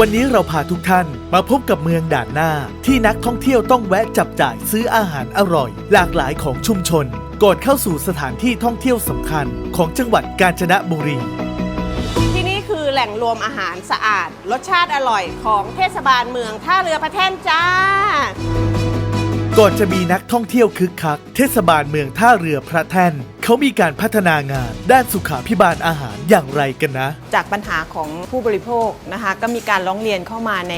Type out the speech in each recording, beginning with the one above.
วันนี้เราพาทุกท่านมาพบกับเมืองด่านหน้า ที่นักท่องเที่ยวต้องแวะจับจ่ายซื้ออาหารอร่อย หลากหลายของชุมชน ก่อนเข้าสู่สถานที่ท่องเที่ยวสำคัญของจังหวัดกาญจนบุรี ที่นี่คือแหล่งรวมอาหารสะอาด รสชาติอร่อยของเทศบาลเมืองท่าเรือพระแท่นจ้า ก่อนจะมีนักท่องเที่ยวคึกคัก เทศบาลเมืองท่าเรือพระแท่น เขามีการพัฒนางานด้านสุขาพิบาลอาหาร อย่างไรกันนะ จากปัญหาของผู้บริโภคนะคะ ก็มีการร้องเรียนเข้ามาใน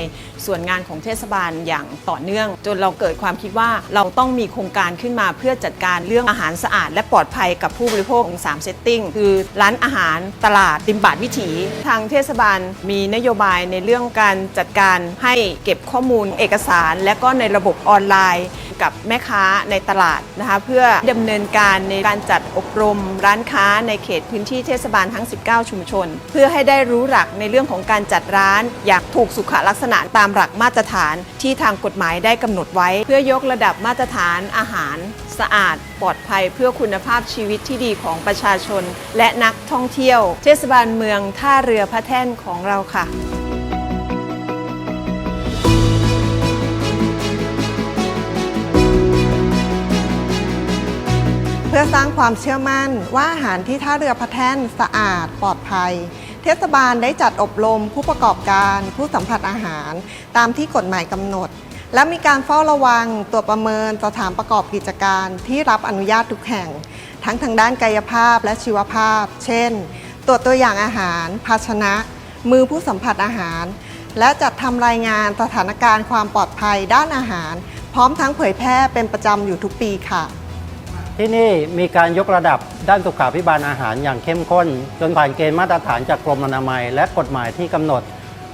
ส่วนงานของเทศบาลอย่างต่อเนื่อง จนเราเกิดความคิดว่าเราต้องมีโครงการขึ้นมาเพื่อจัดการเรื่องอาหารสะอาด และปลอดภัยกับผู้บริโภคของ3เซตติ้งคือร้านอาหารตลาดติมบาทวิถี ทางเทศบาลมีนโยบายในเรื่องการจัดการให้เก็บข้อมูลเอกสาร และก็ในระบบออนไลน์ กับแม่ค้าในตลาดนะคะเพื่อดำเนินการในการจัดอบรมร้านค้าในเขตพื้นที่เทศบาลทั้ง 19 ชุมชน เพื่อให้ได้รู้หลักในเรื่องของการจัดร้าน อย่างถูกสุขลักษณะตามหลักมาตรฐานที่ทางกฎหมายได้กำหนดไว้ เพื่อยกระดับมาตรฐานอาหาร สะอาด ปลอดภัยเพื่อคุณภาพชีวิตที่ดีของประชาชน และนักท่องเที่ยว เทศบาลเมืองท่าเรือพระแท่นของเราค่ะ พื่อสร้างความเชื่อมั่นว่าอาหารที่ท่าเรือพระแท่นสะอาดปลอดภัย เทศบาลได้จัดอบรมผู้ประกอบการผู้สัมผัสอาหาร ตามที่กฎหมายกำหนด และมีการเฝ้าระวังตัวประเมินสถานประกอบกิจการที่รับอนุญาตทุกแห่ง ทั้งทางด้านกายภาพและชีวภาพ เช่น ตรวจตัวอย่างอาหาร ภาชนะ มือผู้สัมผัสอาหาร และจัดทำรายงานสถานการณ์ความปลอดภัยด้านอาหาร พร้อมทั้งเผยแพร่เป็นประจำอยู่ทุกปีค่ะ ที่นี่มีการยกระดับด้านสุขาพิบาลอาหารอย่างเข้มข้น จนผ่านเกณฑ์มาตรฐานจากกรมอนามัย และกฎหมายที่กำหนด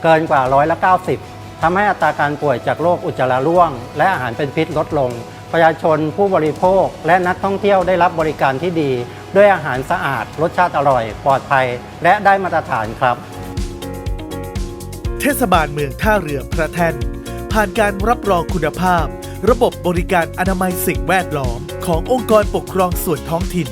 เกินกว่าร้อยละ90 ทำให้อัตราการป่วยจากโรคอุจจาระร่วง และอาหารเป็นพิษลดลง ประชาชนผู้บริโภค และนักท่องเที่ยวได้รับบริการที่ดี ด้วยอาหารสะอาด รสชาติอร่อย ปลอดภัย และได้มาตรฐานครับ เทศบาลเมืองท่าเรือพระแท่นผ่านการรับรองคุณภาพ ระบบบริการอนามัยสิ่งแวดล้อม ขององค์กรปกครองส่วนท้องถิ่น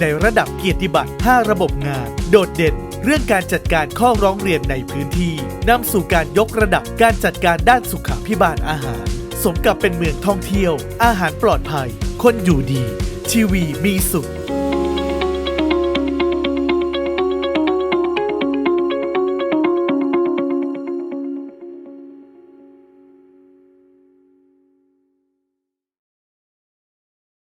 ในระดับเกียรติบัตร 5 ระบบงาน โดดเด่น เรื่องการจัดการข้อร้องเรียนในพื้นที่นำสู่การยกระดับการจัดการด้านสุขาพิบาลอาหาร สมกับเป็นเมืองท่องเที่ยว อาหารปลอดภัย คนอยู่ดี ชีวีมีสุข